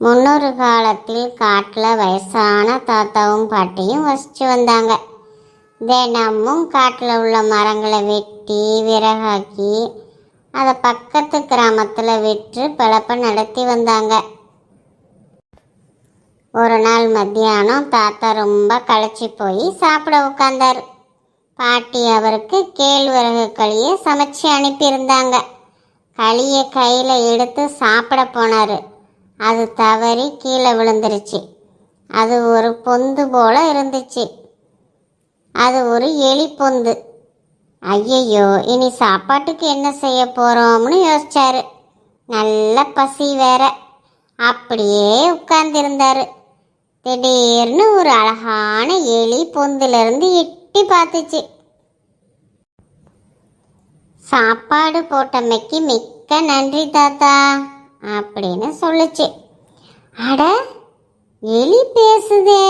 முன்னொரு காலத்தில் காட்டில் வயசான தாத்தாவும் பாட்டியும் வசித்து வந்தாங்க. தினமும் காட்டில் உள்ள மரங்களை வெட்டி விறகாக்கி அதை பக்கத்து கிராமத்தில் விற்று பிழப்ப நடத்தி வந்தாங்க. ஒரு நாள் மத்தியானம் தாத்தா ரொம்ப களைச்சி போய் சாப்பிட உட்காந்தார் பாட்டி அவருக்கு கேழ்வரகு களியை சமைச்சு அனுப்பியிருந்தாங்க. களியை கையில் எடுத்து சாப்பிட போனார். அது தவறி கீழே விழுந்துருச்சு. அது ஒரு பொந்து போல இருந்துச்சு. அது ஒரு எலி பொந்து. ஐயையோ இனி சாப்பாட்டுக்கு என்ன செய்ய போகிறோம்னு யோசிச்சாரு. நல்ல பசி வேற. அப்படியே உட்கார்ந்திருந்தாரு. திடீர்னு ஒரு அழகான எலி பொந்திலிருந்து எட்டி பார்த்துச்சு. சாப்பாடு போட்டமைக்கு மிக்க நன்றி தாத்தா. அப்படின்னு சொல்லுச்சு. அட எலி பேசுதே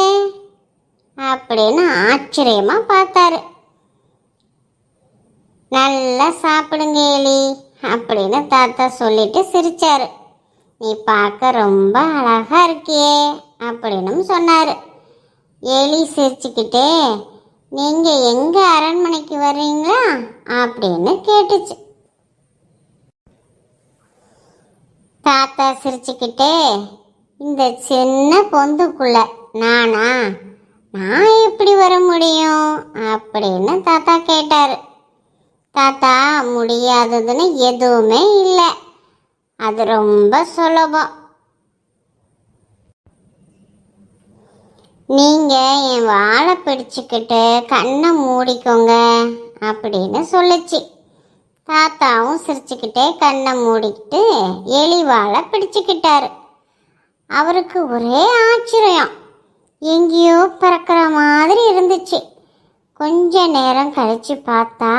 அப்படின்னு ஆச்சரியமாக பார்த்தாரு. நல்லா சாப்பிடுங்க எலி அப்படின்னு தாத்தா சொல்லிட்டு சிரிச்சாரு. நீ பார்க்க ரொம்ப அழகா இருக்கியே அப்படின்னு சொன்னார். எலி சிரிச்சுக்கிட்டே நீங்கள் எங்கே அரண்மனைக்கு வர்றீங்களா அப்படின்னு கேட்டுச்சு. தாத்தா சிரிச்சுக்கிட்டே இந்த சின்ன பொந்துக்குள்ள நானா? நான் எப்படி வர முடியும்? அப்படின்னு தாத்தா கேட்டார். தாத்தா முடியாததுன்னு எதுவுமே இல்லை. அது ரொம்ப சுலபம். நீங்கள் என் வாழை பிடிச்சிக்கிட்டு கண்ணை மூடிக்கோங்க அப்படின்னு சொல்லுச்சு. தாத்தாவும் சிரிச்சுக்கிட்டே கண்ணை மூடிக்கிட்டு எலிவாழை பிடிச்சுக்கிட்டாரு. அவருக்கு ஒரே ஆச்சரியம். எங்கேயோ பறக்கிற மாதிரி இருந்துச்சு. கொஞ்ச நேரம் கழித்து பார்த்தா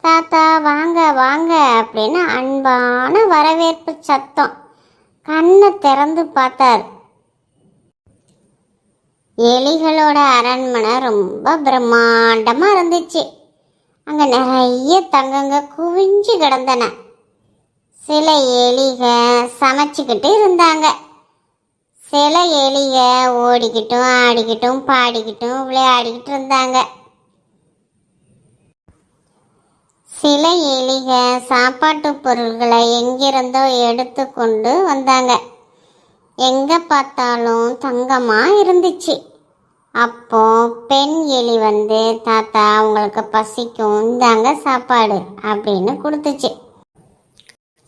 தாத்தா வாங்க வாங்க அப்படின்னு அன்பான வரவேற்பு சத்தம். கண்ணை திறந்து பார்த்தார். எலிகளோட அரண்மனை ரொம்ப பிரம்மாண்டமாக இருந்துச்சு. அங்கே நிறைய தங்கங்க குவிஞ்சு கிடந்தன. சில எலிக சமைச்சிக்கிட்டு இருந்தாங்க. சில எலிக ஓடிக்கிட்டும் ஆடிக்கிட்டும் பாடிக்கிட்டும் விளையாடிக்கிட்டு இருந்தாங்க. சில எலிக சாப்பாட்டு பொருள்களை எங்கிருந்தோ எடுத்து கொண்டு வந்தாங்க. எங்கே பார்த்தாலும் தங்கமாக இருந்துச்சு. அப்போ பெண் எலி வந்து தாத்தா உங்களுக்கு பசிக்கும். இந்தாங்க சாப்பாடு அப்படின்னு கொடுத்துச்சு.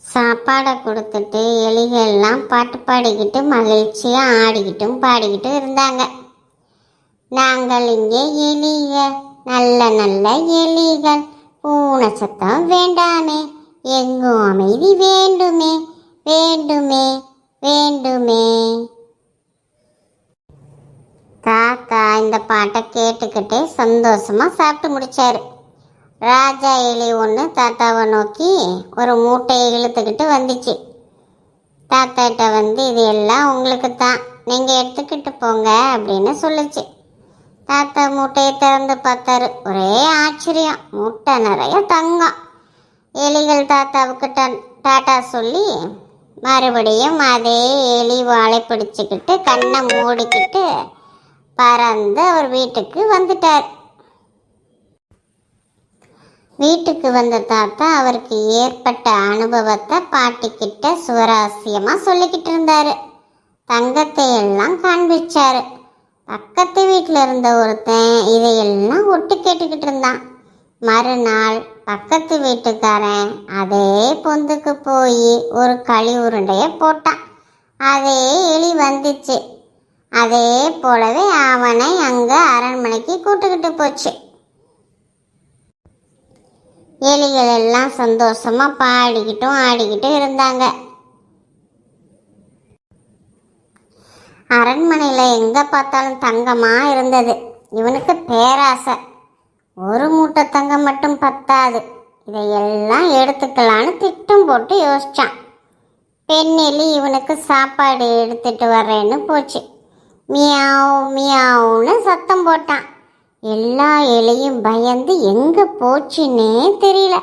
சாப்பாடை கொடுத்துட்டு எலிகள்லாம் பாட்டு பாடிக்கிட்டு மகிழ்ச்சியாக ஆடிக்கிட்டும் பாடிக்கிட்டும் இருந்தாங்க. நாங்கள் இங்கே எலிகள் நல்ல நல்ல எலிகள். பூனை சத்தம் வேண்டாமே எங்கும் அமைதி வேண்டுமே வேண்டுமே வேண்டுமே. தாத்தா இந்த பாட்டை கேட்டுக்கிட்டே சந்தோஷமா சாப்பிட்டு முடித்தார் ராஜா எலி ஒன்று தாத்தாவை நோக்கி ஒரு மூட்டையை இழுத்துக்கிட்டு வந்துச்சு. தாத்தாட்ட வந்து இது எல்லாம் உங்களுக்கு தான் நீங்கள் எடுத்துக்கிட்டு போங்க அப்படின்னு சொல்லுச்சு. தாத்தா மூட்டையை திறந்து பார்த்தாரு. ஒரே ஆச்சரியம். மூட்டை நிறைய தங்கம். எலிகள் தாத்தாவுக்கு டாட்டா சொல்லி மறுபடியும் அதே எலி வாழை பிடிச்சிக்கிட்டு கண்ணை மூடிக்கிட்டு பறந்து அவர் வீட்டுக்கு வந்துட்டார். வீட்டுக்கு வந்த தாத்தா அவருக்கு ஏற்பட்ட அனுபவத்தை பாட்டிக்கிட்ட சுவராசியமாக சொல்லிக்கிட்டு இருந்தாரு. தங்கத்தை எல்லாம் காண்பிச்சாரு. பக்கத்து வீட்டில் இருந்த ஒருத்தன் இதையெல்லாம் ஒட்டு கேட்டுக்கிட்டு இருந்தான். மறுநாள் பக்கத்து வீட்டுக்காரன் அதே பொந்துக்கு போய் ஒரு களி உருண்டையை போட்டான். அதே எலி வந்துச்சு. அதே போலவே அவனை அங்கே அரண்மனைக்கு கூட்டுக்கிட்டு போச்சு. எலிகள் எல்லாம் சந்தோஷமாக பாடிக்கிட்டும் ஆடிக்கிட்டும் இருந்தாங்க. அரண்மனையில் எங்கே பார்த்தாலும் தங்கமாக இருந்தது. இவனுக்கு பேராசை. ஒரு மூட்டை தங்கம் மட்டும் பத்தாது. இதையெல்லாம் எடுத்துக்கலான்னு திட்டம் போட்டு யோசித்தான் பெண் எலி இவனுக்கு சாப்பாடு எடுத்துட்டு வர்றேன்னு போச்சு. மியாவ் மியாவ்னு சத்தம் போட்டான். எல்லா எலியும் பயந்து எங்கே போச்சுன்னே தெரியல.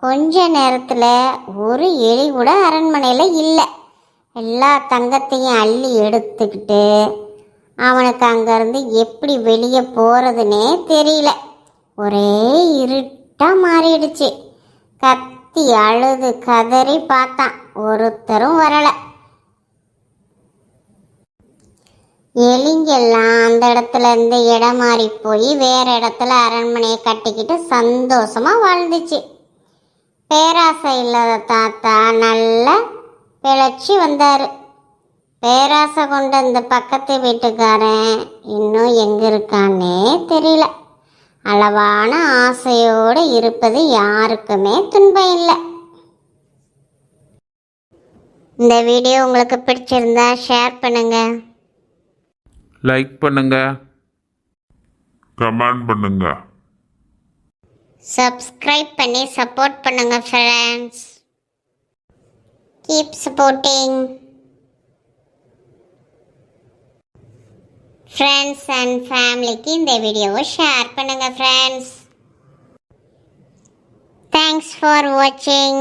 கொஞ்ச நேரத்தில் ஒரு எலி கூட அரண்மனையில் இல்லை. எல்லா தங்கத்தையும் அள்ளி எடுத்துக்கிட்டு அவனுக்கு அங்கேருந்து எப்படி வெளியே போகிறதுனே தெரியல. ஒரே இருட்டாக மாறிடுச்சு. கத்தி அழுது கதறி பார்த்தான். ஒருத்தரும் வரலை. எலிங்கெல்லாம் அந்த இடத்துல இருந்து இடம் மாறி போய் வேற இடத்துல அரண்மனையை கட்டிக்கிட்டு சந்தோஷமா வாழ்ந்துச்சு. பேராசை இல்லாத தாத்தா நல்லா பிழைச்சி வந்தார். பேராசை கொண்ட இந்த பக்கத்து வீட்டுக்காரன் இன்னும் எங்கே இருக்கான்னே தெரியல. அளவான ஆசையோடு இருப்பது யாருக்குமே துன்பம் இல்லை. இந்த வீடியோ உங்களுக்கு பிடிச்சிருந்தா ஷேர் பண்ணுங்கள் லைக் பண்ணுங்க. கமெண்ட் பண்ணுங்க. சப்ஸ்கிரைப் பண்ணி சப்போர்ட் பண்ணுங்க friends keep supporting friends and ஃபேமிலிக்கு இந்த வீடியோவை ஷேர் பண்ணுங்க ஃப்ரெண்ட்ஸ் தேங்க்ஸ் ஃபார் வாட்சிங்